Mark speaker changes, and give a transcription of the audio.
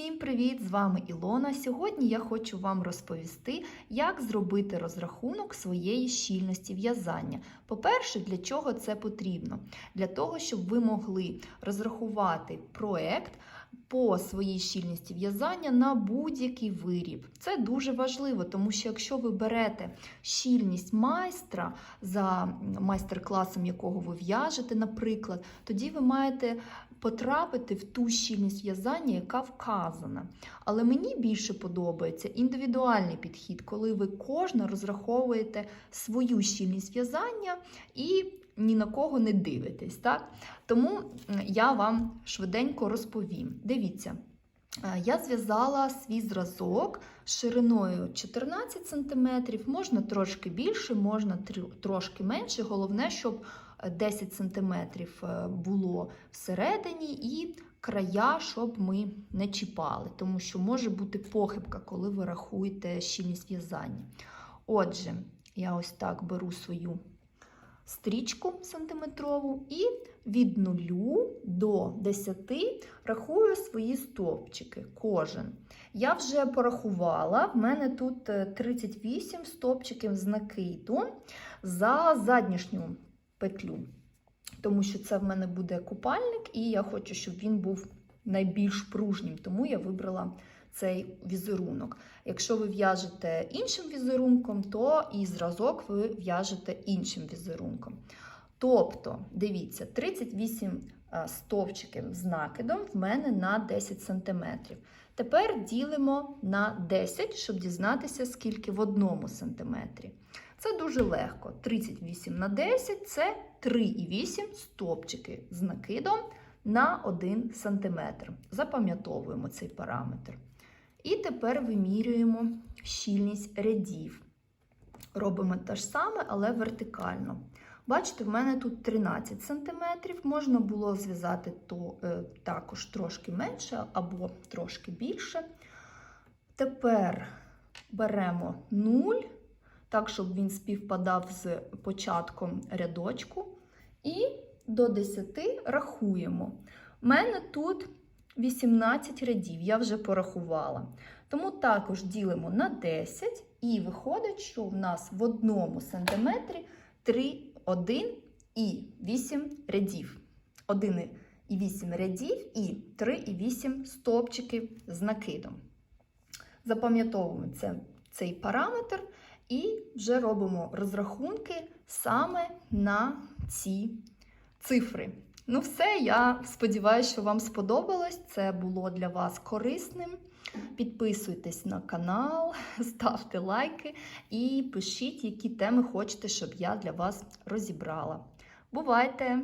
Speaker 1: Всім привіт! З вами Ілона. Сьогодні я хочу вам розповісти, як зробити розрахунок своєї щільності в'язання. По-перше, для чого це потрібно? Для того, щоб ви могли розрахувати проект по своїй щільності в'язання на будь-який виріб. Це дуже важливо, тому що якщо ви берете щільність майстра за майстер-класом, якого ви в'яжете, наприклад, тоді ви маєте потрапити в ту щільність в'язання, яка вказана. Але мені більше подобається індивідуальний підхід, коли ви кожна розраховуєте свою щільність в'язання і ні на кого не дивитесь. Так? Тому я вам швиденько розповім. Дивіться. Я зв'язала свій зразок шириною 14 см, можна трошки більше, можна трошки менше. Головне, щоб 10 см було всередині і края, щоб ми не чіпали, тому що може бути похибка, коли ви рахуєте щільність в'язання. Отже, я ось так беру свою стрічку сантиметрову і від 0 до 10 рахую свої стовпчики кожен. Я вже порахувала, в мене тут 38 стовпчиків з накиду за заднішню петлю, тому що це в мене буде купальник, і я хочу, щоб він був найбільш пружнім, тому я вибрала цей візерунок. Якщо ви в'яжете іншим візерунком, то і зразок ви в'яжете іншим візерунком. Тобто, дивіться, 38 стовпчиків з накидом в мене на 10 см. Тепер ділимо на 10, щоб дізнатися, скільки в одному сантиметрі. Це дуже легко. 38 на 10 це 3,8 стовпчики з накидом на 1 см. Запам'ятовуємо цей параметр. І тепер вимірюємо щільність рядів. Робимо те ж саме, але вертикально. Бачите, в мене тут 13 см, можна було зв'язати то, е, також трошки менше або трошки більше. Тепер беремо 0, так, щоб він співпадав з початком рядочку. І до 10 рахуємо. У мене тут 18 рядів, я вже порахувала. Тому також ділимо на 10 і виходить, що в нас в одному сантиметрі 3, 1 і 8 рядів. 1 і 8 рядів і 3 і 8 стовпчиків з накидом. Запам'ятовуємо це, цей параметр і вже робимо розрахунки саме на ці цифри. Ну, все, я сподіваюся, що вам сподобалось. Це було для вас корисним. Підписуйтесь на канал, ставте лайки і пишіть, які теми хочете, щоб я для вас розібрала. Бувайте!